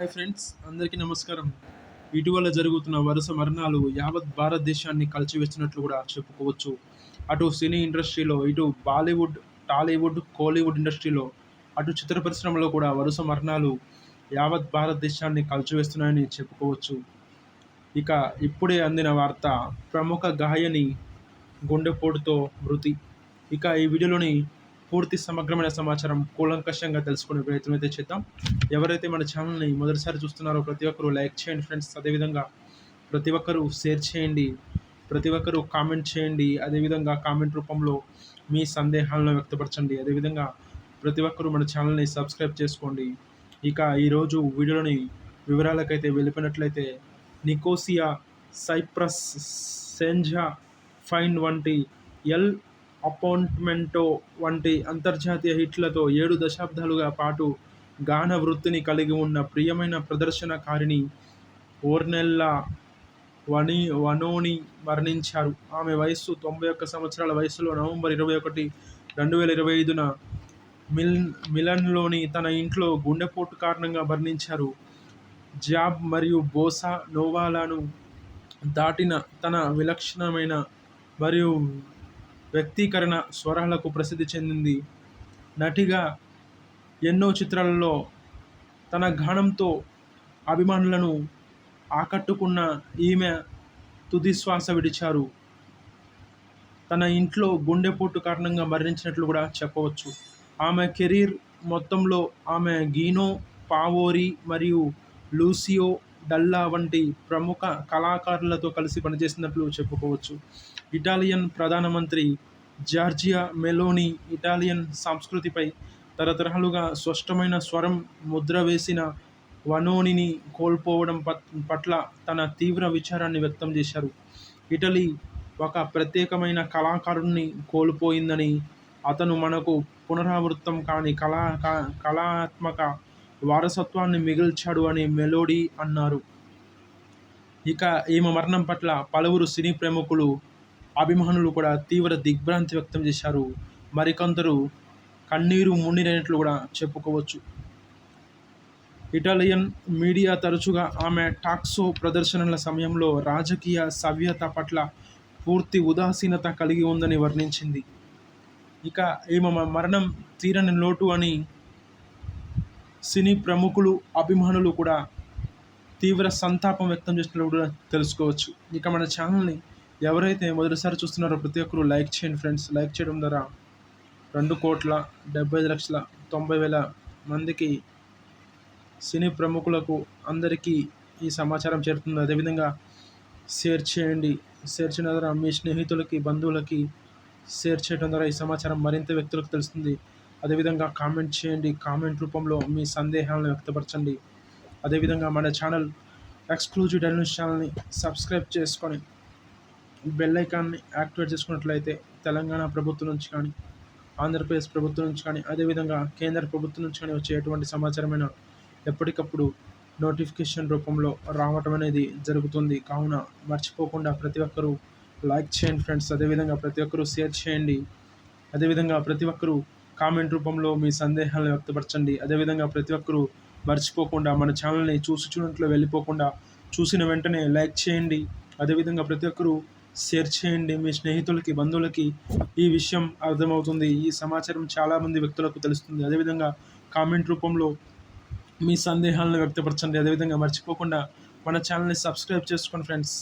Hi friends అందరికీ నమస్కారం. ఇటీవల జరుగుతున్న వరుస మరణాలు యావత్ భారతదేశాన్ని కలిచివేస్తున్నట్లు కూడా చెప్పుకోవచ్చు. అటు సినీ ఇండస్ట్రీలో ఇటు బాలీవుడ్ టాలీవుడ్ కోలీవుడ్ ఇండస్ట్రీలో అటు చిత్ర పరిశ్రమలో కూడా వరుస మరణాలు యావత్ భారతదేశాన్ని కలిచివేస్తున్నాయని చెప్పుకోవచ్చు. ఇక ఇప్పుడే అందిన వార్త ప్రముఖ గాయని గుండెపోటుతో మృతి. ఇక ఈ వీడియోలోని పూర్తి సమగ్రమైన సమాచారం కూలంకషంగా తెలుసుకునే ప్రయత్నం అయితే చేద్దాం. ఎవరైతే మన ఛానల్ని మొదటిసారి చూస్తున్నారో ప్రతి ఒక్కరూ లైక్ చేయండి ఫ్రెండ్స్. అదేవిధంగా ప్రతి ఒక్కరూ షేర్ చేయండి. ప్రతి ఒక్కరూ కామెంట్ చేయండి. అదేవిధంగా కామెంట్ రూపంలో మీ సందేహాలను వ్యక్తపరచండి. అదేవిధంగా ప్రతి ఒక్కరూ మన ఛానల్ని సబ్స్క్రైబ్ చేసుకోండి. ఇక ఈరోజు వీడియోలోని వివరాలకైతే వెళ్ళిపోయినట్లయితే నికోసియా సైప్రస్ సెంజా ఫైన్ వంటి ఎల్ అపాయింట్మెంటో వంటి అంతర్జాతీయ హిట్లతో ఏడు దశాబ్దాలుగా పాటు గాన వృత్తిని కలిగి ఉన్న ప్రియమైన ప్రదర్శనకారిణి ఓర్నెల్లా వని వనోని మరణించారు. ఆమె వయస్సు తొంభై ఒక్క సంవత్సరాల వయసులో నవంబర్ ఇరవై ఒకటి రెండు వేల ఇరవై ఐదున మిల్ మిలన్లోని తన ఇంట్లో గుండెపోటు కారణంగా మరణించారు. జాబ్ మరియు బోసా నోవాలను దాటిన తన విలక్షణమైన మరియు వ్యక్తీకరణ స్వరాలకు ప్రసిద్ధి చెందింది. నటిగా ఎన్నో చిత్రాలలో తన గానంతో అభిమానులను ఆకట్టుకున్న ఈమె తుది శ్వాస విడిచారు. తన ఇంట్లో గుండెపోటు కారణంగా మరణించినట్లు కూడా చెప్పవచ్చు. ఆమె కెరీర్ మొత్తంలో ఆమె గీనో పావోరి మరియు లూసియో డల్లా వంటి ప్రముఖ కళాకారులతో కలిసి పనిచేసినట్లు చెప్పుకోవచ్చు. ఇటాలియన్ ప్రధానమంత్రి జార్జియా మెలోని ఇటాలియన్ సంస్కృతిపై తరతరాలుగా స్పష్టమైన స్వరం ముద్ర వేసిన వనోనిని కోల్పోవడం పట్ల తన తీవ్ర విచారాన్ని వ్యక్తం చేశారు. ఇటలీ ఒక ప్రత్యేకమైన కళాకారుణ్ణి కోల్పోయిందని అతను మనకు పునరావృతం కాని కళా కళాత్మక వారసత్వాన్ని మిగిల్చాడు అని మెలోడీ అన్నారు. ఇక ఈమె మరణం పట్ల పలువురు సినీ ప్రముఖులు అభిమానులు కూడా తీవ్ర దిగ్భ్రాంతి వ్యక్తం చేశారు. మరికొందరు కన్నీరు మున్నీరైనట్లు కూడా చెప్పుకోవచ్చు. ఇటాలియన్ మీడియా తరచుగా ఆమె టాక్సో ప్రదర్శనల సమయంలో రాజకీయ సవ్యత పట్ల పూర్తి ఉదాసీనత కలిగి ఉందని వర్ణించింది. ఇక ఈమె మరణం తీరని లోటు అని సినీ ప్రముఖులు అభిమానులు కూడా తీవ్ర సంతాపం వ్యక్తం చేసినట్లు కూడా తెలుసుకోవచ్చు. ఇక మన ఛానల్ని ఎవరైతే మొదటిసారి చూస్తున్నారో ప్రతి ఒక్కరు లైక్ చేయండి ఫ్రెండ్స్. లైక్ చేయడం ద్వారా రెండు కోట్ల డెబ్బై ఐదు లక్షల తొంభై వేల మందికి సినీ ప్రముఖులకు అందరికీ ఈ సమాచారం చేరుతుంది. అదేవిధంగా షేర్ చేయండి. షేర్ చేయడం ద్వారా మీ స్నేహితులకి బంధువులకి షేర్ చేయడం ద్వారా ఈ సమాచారం మరింత వ్యక్తులకు తెలుస్తుంది. అదేవిధంగా కామెంట్ చేయండి. కామెంట్ రూపంలో మీ సందేహాలను వ్యక్తపరచండి. అదేవిధంగా మన ఛానల్ ఎక్స్క్లూజివ్ డైనూస్ ఛానల్ని సబ్స్క్రైబ్ చేసుకొని బెల్ ఐకాన్ని యాక్టివేట్ చేసుకున్నట్లయితే తెలంగాణ ప్రభుత్వం నుంచి కానీ ఆంధ్రప్రదేశ్ ప్రభుత్వం నుంచి కానీ అదేవిధంగా కేంద్ర ప్రభుత్వం నుంచి కానీ వచ్చే ఎటువంటి సమాచారమైన ఎప్పటికప్పుడు నోటిఫికేషన్ రూపంలో రావటం అనేది జరుగుతుంది. కావున మర్చిపోకుండా ప్రతి ఒక్కరూ లైక్ చేయండి ఫ్రెండ్స్. అదేవిధంగా ప్రతి ఒక్కరూ షేర్ చేయండి. అదేవిధంగా ప్రతి ఒక్కరూ కామెంట్ రూపంలో మీ సందేహాలను వ్యక్తపరచండి. అదేవిధంగా ప్రతి ఒక్కరూ మర్చిపోకుండా మన ఛానల్ని చూసి చూడట్లో వెళ్ళిపోకుండా చూసిన వెంటనే లైక్ చేయండి. అదేవిధంగా ప్రతి ఒక్కరూ షేర్ చేయండి. మీ స్నేహితులకి బంధువులకి ఈ విషయం అర్థమవుతుంది. ఈ సమాచారం చాలామంది వ్యక్తులకు తెలుస్తుంది. అదేవిధంగా కామెంట్ రూపంలో మీ సందేహాలను వ్యక్తపరచండి. అదేవిధంగా మర్చిపోకుండా మన ఛానల్ని సబ్స్క్రైబ్ చేసుకోండి ఫ్రెండ్స్.